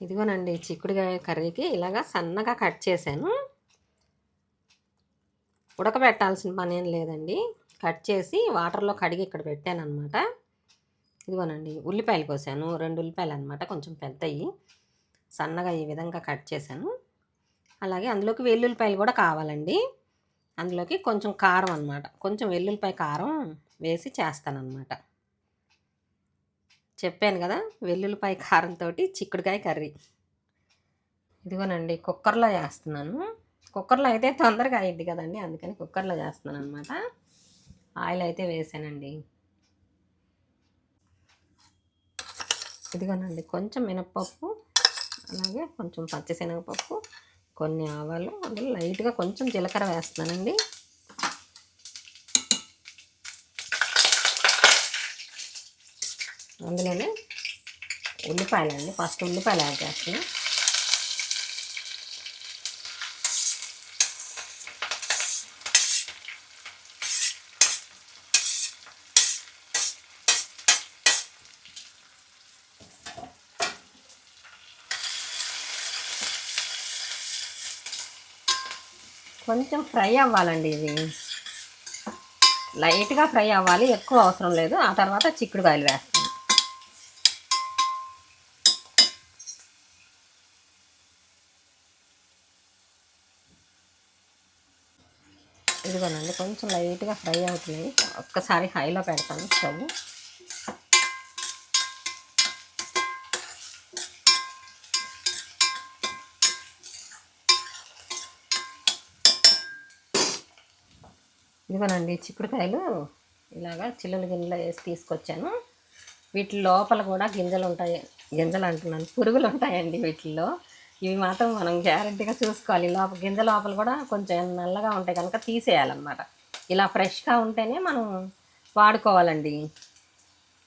ఇదిగోనండి చిక్కుడుకాయ కర్రీకి ఇలాగా సన్నగా కట్ చేశాను. ఉడకబెట్టాల్సిన పని ఏం లేదండి. కట్ చేసి వాటర్లో కడిగి ఇక్కడ పెట్టాను అనమాట ఇదిగోనండి ఉల్లిపాయలు కోసాను. రెండు ఉల్లిపాయలు అనమాట కొంచెం పెద్దవి సన్నగా ఈ విధంగా కట్ చేశాను. అలాగే అందులోకి వెల్లుల్లిపాయలు కూడా కావాలండి. అందులోకి కొంచెం కారం అనమాట కొంచెం వెల్లుల్లిపాయ కారం వేసి చేస్తానన్నమాట. చెప్పాను కదా వెల్లుల్లిపాయ కారంతో చిక్కుడుకాయ కర్రీ. ఇదిగోనండి కుక్కర్లో చేస్తున్నాను. కుక్కర్లో అయితే తొందరగా అయ్యిద్ది కదండి అందుకని కుక్కర్లో చేస్తున్నాను అనమాట ఆయిల్ అయితే వేసానండి. ఇదిగోనండి కొంచెం మినప్పప్పు అలాగే కొంచెం పచ్చిశనగపప్పు కొన్ని ఆవాలు అందులో లైట్గా కొంచెం జీలకర్ర వేస్తున్నానండి. అందులోనే ఉల్లిపాయలు అండి ఫస్ట్ ఉల్లిపాయలు యాడ్ చేస్తున్నా. కొంచెం ఫ్రై అవ్వాలండి ఇది. లైట్గా ఫ్రై అవ్వాలి. ఎక్కువ అవసరం లేదు. ఆ తర్వాత చిక్కుడుకాయలు వేస్తాం ఇదిగోనండి కొంచెం లైట్గా ఫ్రై అవుతున్నాయి ఒక్కసారి హైలో పెడతాను స్టవ్. ఇదిగోనండి చిక్కుడుకాయలు ఇలాగా చిల్లులు గిన్నెలో వేసి తీసుకొచ్చాను. వీటి లోపల కూడా గింజలు ఉంటాయి గింజలు అంటున్నాను పురుగులు ఉంటాయండి వీటిల్లో. ఇవి మాత్రం మనం గ్యారంటీగా చూసుకోవాలి. లోపల గింజ లోపల కూడా కొంచెం నల్లగా ఉంటాయి కనుక తీసేయాలన్నమాట. ఇలా ఫ్రెష్గా ఉంటేనే మనం వాడుకోవాలండి.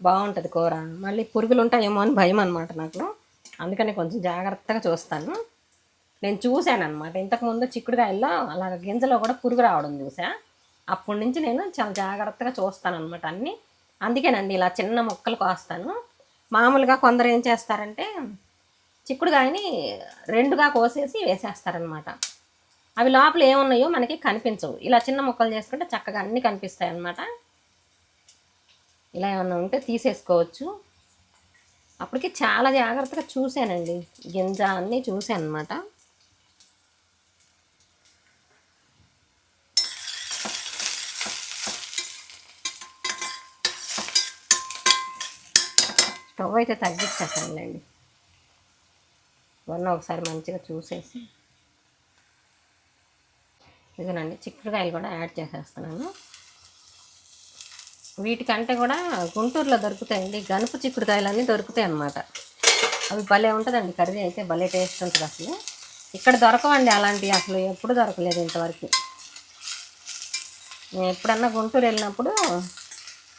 బాగుంటుంది కూర. మళ్ళీ పురుగులు ఉంటాయేమో అని భయం అనమాట నాకు. అందుకని కొంచెం జాగ్రత్తగా చూస్తాను. నేను చూశాను అనమాట ఇంతకుముందు చిక్కుడుకాయల్లో అలాగ గింజలో కూడా పురుగు రావడం చూసా అప్పటి నుంచి నేను చాలా జాగ్రత్తగా చూస్తాను అనమాట అన్నీ. అందుకేనండి ఇలా చిన్న మొక్కలు కోస్తాను. మామూలుగా కొందరు ఏం చేస్తారంటే చిక్కుడుగాయని రెండుగా కోసేసి వేసేస్తారనమాట అవి లోపల ఏమున్నాయో మనకి కనిపించవు. ఇలా చిన్న ముక్కలు చేసుకుంటే చక్కగా అన్నీ కనిపిస్తాయి అన్నమాట ఇలా ఏమన్నా ఉంటే తీసేసుకోవచ్చు. అప్పటికి చాలా జాగ్రత్తగా చూశానండి. గింజ అన్నీ చూశాను అనమాట స్టవ్ అయితే తగ్గించేసానులేండి మొన్న ఒకసారి మంచిగా చూసేసి. ఇదేనండి చిక్కుడుకాయలు కూడా యాడ్ చేసేస్తున్నాను. వీటికంటే కూడా గుంటూరులో దొరుకుతాయండి. గనుపు చిక్కుడుకాయలు అన్నీ దొరుకుతాయి అన్నమాట. అవి భలే ఉంటుందండి కర్రీ అయితే భలే టేస్ట్ ఉంటుంది అసలు. ఇక్కడ దొరకవండి అలాంటివి అసలు ఎప్పుడు దొరకలేదు ఇంతవరకు. నేను ఎప్పుడన్నా గుంటూరు వెళ్ళినప్పుడు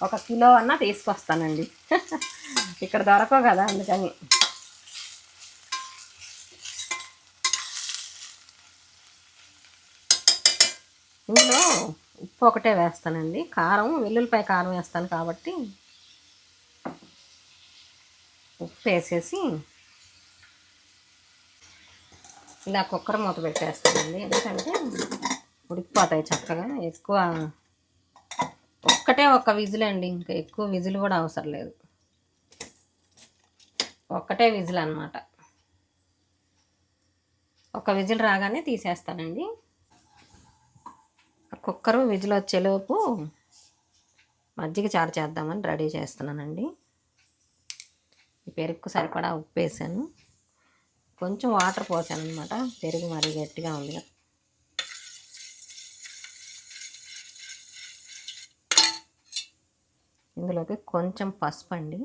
ఒక కిలో అన్నా తీసుకొస్తానండి. ఇక్కడ దొరకవు కదా అందుకని ఇందులో ఉప్పు ఒకటే వేస్తానండి. కారం వెల్లుల్లిపాయ కారం వేస్తాను కాబట్టి ఉప్పు వేసేసి ఇలా కుక్కర్ మూత పెట్టేస్తానండి. ఎందుకంటే ఉడికిపోతాయి చక్కగా. ఎక్కువ ఒక్కటే ఒక్క విజిల్ అండి ఇంకా ఎక్కువ విజిల్ కూడా అవసరం లేదు. ఒక్కటే విజిల్ అనమాట ఒక విజిల్ రాగానే తీసేస్తానండి. కుక్కరు విజిల్ వచ్చేలోపు మజ్జిగ చారు చేద్దామని రెడీ చేస్తున్నానండి. ఈ పెరుగుకు సరిపడా ఉప్పు వేసాను. కొంచెం వాటర్ పోసాను అనమాట పెరుగు మరీ గట్టిగా ఉంది ఇందులోకి కొంచెం పసుపు అండి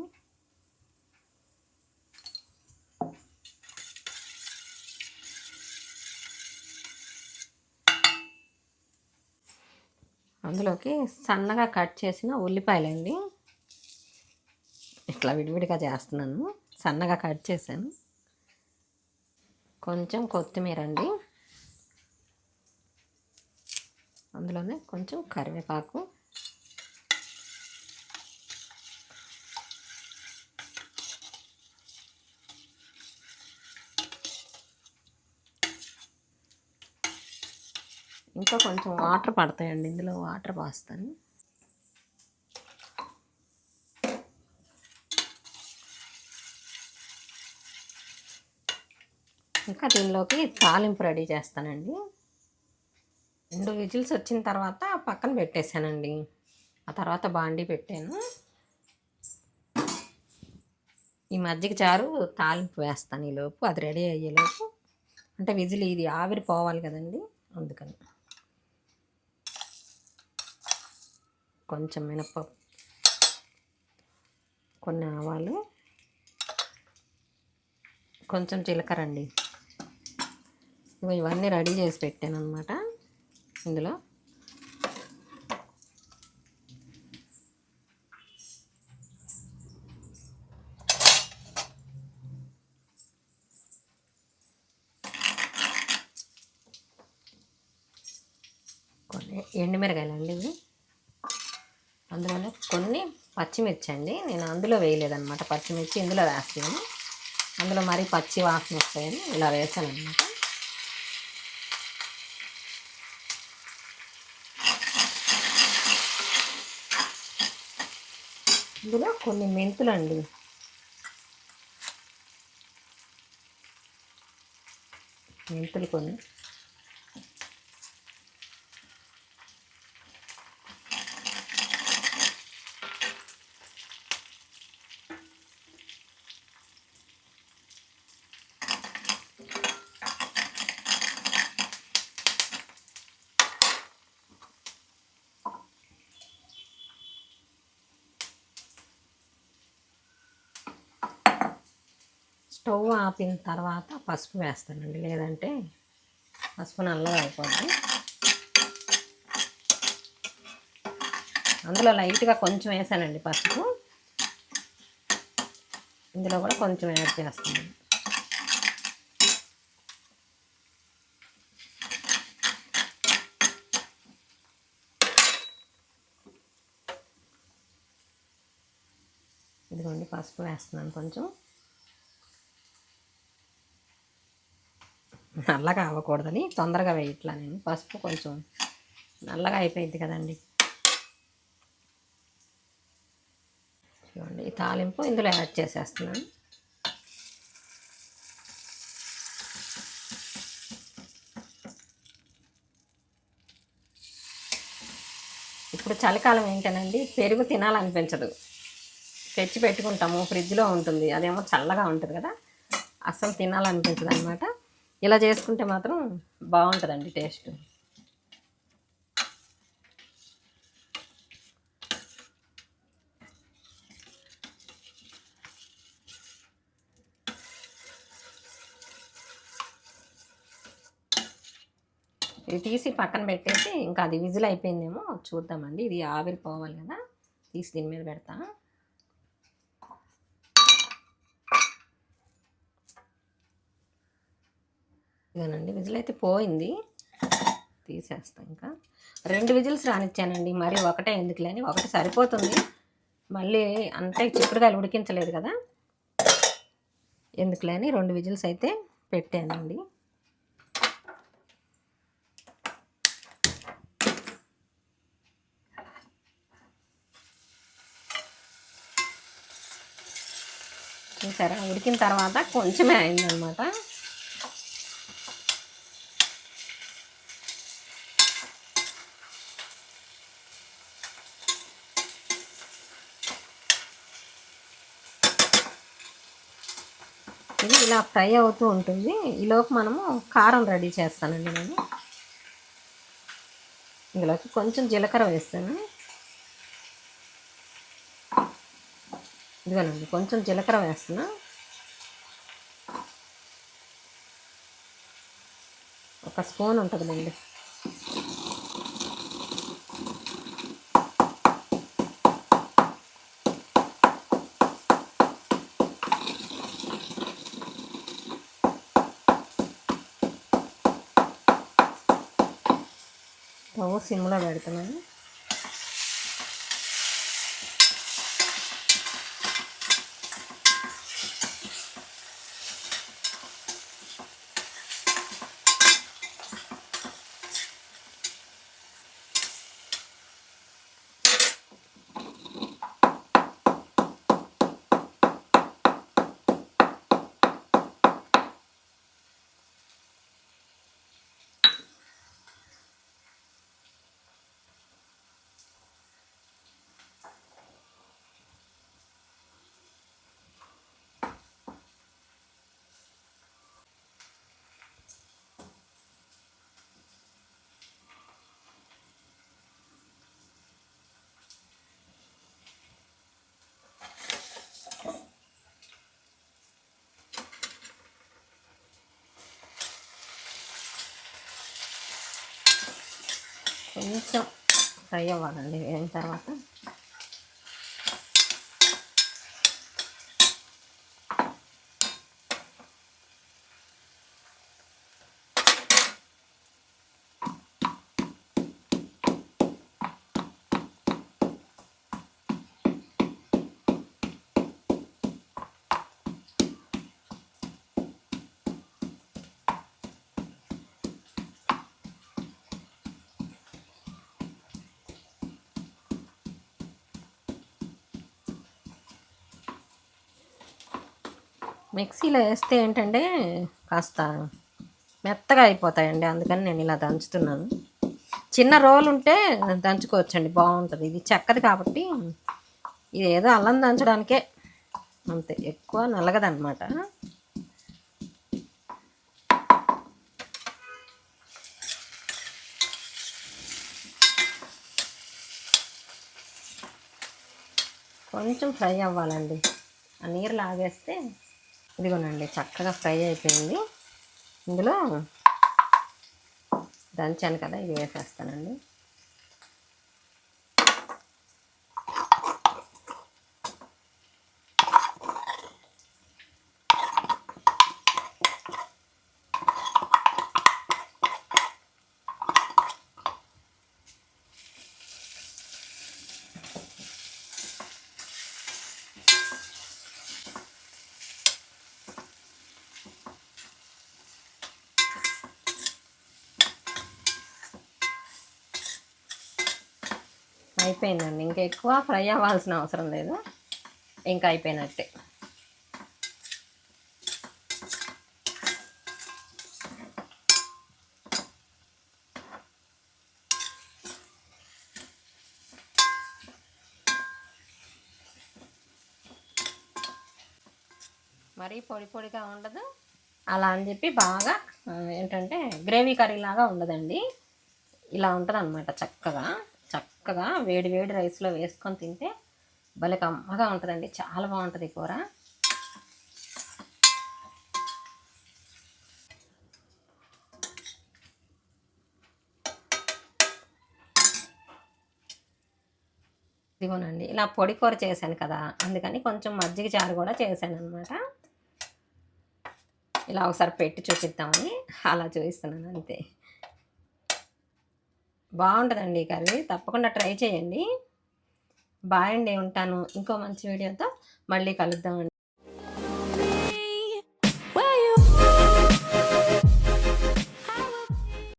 అందులోకి సన్నగా కట్ చేసిన ఉల్లిపాయలండి. ఇట్లా విడివిడిగా చేస్తున్నాను. సన్నగా కట్ చేశాను. కొంచెం కొత్తిమీర అండి. అందులోనే కొంచెం కరివేపాకు. ఇంకా కొంచెం వాటర్ పడతాయండి. ఇందులో వాటర్ పోస్తాను. ఇంకా దీనిలోకి తాలింపు రెడీ చేస్తానండి. రెండు విజిల్స్ వచ్చిన తర్వాత పక్కన పెట్టేశానండి. ఆ తర్వాత బాండీ పెట్టాను. ఈ మజ్జిగ చారు తాలింపు వేస్తాను ఈలోపు. అది రెడీ అయ్యేలోపు. అంటే విజిల్ ఇది ఆవిరి పోవాలి కదండి. అందుకని. కొంచెం మినపప్పు కొన్ని ఆవాలు కొంచెం జీలకర్ర అండి. ఇవన్నీ రెడీ చేసి పెట్టాను అనమాట ఇందులో. కొన్ని ఎండుమిరకాయలు అండి ఇవి. అందులోనే కొన్ని పచ్చిమిర్చి అండి నేను అందులో వేయలేదన్నమాట. పచ్చిమిర్చి ఇందులో వేస్తాను. అందులో మరీ పచ్చి వాసన వస్తాయని ఇలా వేసాను అనమాట ఇందులో కొన్ని మెంతులు అండి మెంతులు కొన్ని. స్టవ్ ఆపిన తర్వాత పసుపు వేస్తానండి. లేదంటే పసుపు నల్లగా అయిపోద్ది. అందులో లైట్గా కొంచెం వేసానండి పసుపు. ఇందులో కూడా కొంచెం యాడ్ చేస్తాను. ఇదిగోండి పసుపు వేస్తున్నాను కొంచెం. నల్లగా అవ్వకూడదని తొందరగా వేయట్లా నేను. పసుపు కొంచెం నల్లగా అయిపోయింది కదండి. చూడండి ఈ తాలింపు ఇందులో యాడ్ చేసేస్తున్నాను. ఇప్పుడు చలికాలం ఏంటనండి పెరుగు తినాలనిపించదు. తెచ్చి పెట్టుకుంటాము ఫ్రిడ్జ్లో ఉంటుంది అదేమో చల్లగా ఉంటుంది కదా అస్సలు తినాలనిపించదు అనమాట ఇలా చేసుకుంటే మాత్రం బాగుంటుందండి టేస్ట్. ఇది తీసి పక్కన పెట్టేసి ఇంకా అది విజిల్ అయిపోయిందేమో చూద్దామండి. ఇది ఆవిరి పోవాలి కదా. తీసి దీని మీద పెడతా ఇదేనండి విజిల్ అయితే పోయింది. తీసేస్తాం ఇంకా. రెండు విజిల్స్ రానిచ్చానండి. మరి ఒకటే ఎందుకులేని ఒకటి సరిపోతుంది. మళ్ళీ అంటే చిక్కుడుకాయలు ఉడికించలేదు కదా. ఎందుకులే అని రెండు విజిల్స్ అయితే పెట్టానండి. చూసారా? ఉడికిన తర్వాత కొంచెమే అయిందనమాట. ఇది ఇలా ఫ్రై అవుతూ ఉంటుంది. ఈలోపు మనము కారం రెడీ చేస్తానండి నేను. ఇందులోకి కొంచెం జీలకర్ర వేస్తాను. ఇదిగోనండి కొంచెం జీలకర్ర వేస్తున్నా. ఒక స్పూన్ ఉంటుందండి స్టవ్ సిమ్లో పెడుతున్నాను. కొంచెం ఫ్రై అవ్వాలండి వేయిన తర్వాత మిక్సీలో వేస్తే ఏంటంటే కాస్త మెత్తగా అయిపోతాయండి. అందుకని నేను ఇలా దంచుతున్నాను. చిన్న రోలు ఉంటే దంచుకోవచ్చండి. బాగుంటుంది. ఇది చెక్కది కాబట్టి ఇది ఏదో అల్లం దంచడానికే. అంతే. ఎక్కువ నలగదన్నమాట. కొంచెం ఫ్రై అవ్వాలండి. ఆ నీరు లాగేస్తే ఇదిగోనండి చక్కగా ఫ్రై అయిపోయింది. ఇందులో దంచాను కదా ఇది వేసేస్తానండి. అయిపోయిందండి. ఇంకా ఎక్కువ ఫ్రై అవ్వాల్సిన అవసరం లేదు. ఇంకా అయిపోయినట్టే. మరీ పొడి పొడిగా ఉండదు. అలా అని చెప్పి బాగా ఏంటంటే గ్రేవీ కర్రీ లాగా ఉండదండి. ఇలా ఉంటుంది అనమాట చక్కగా. చక్కగా వేడి వేడి రైస్లో వేసుకొని తింటే భలే కమ్మగా ఉంటుందండి. చాలా బాగుంటుంది కూర. ఇదిగోనండి ఇలా పొడి కూర చేశాను కదా అందుకని కొంచెం మజ్జిగ చారు కూడా చేశాను అనమాట ఇలా ఒకసారి పెట్టి చూపిద్దామని అలా చూపిస్తున్నాను అంతే. బాగుంటుందండి ఈ కర్రీ. తప్పకుండా ట్రై చేయండి. బాయ్ అండి ఉంటాను. ఇంకో మంచి వీడియోతో మళ్ళీ కలుద్దామండి.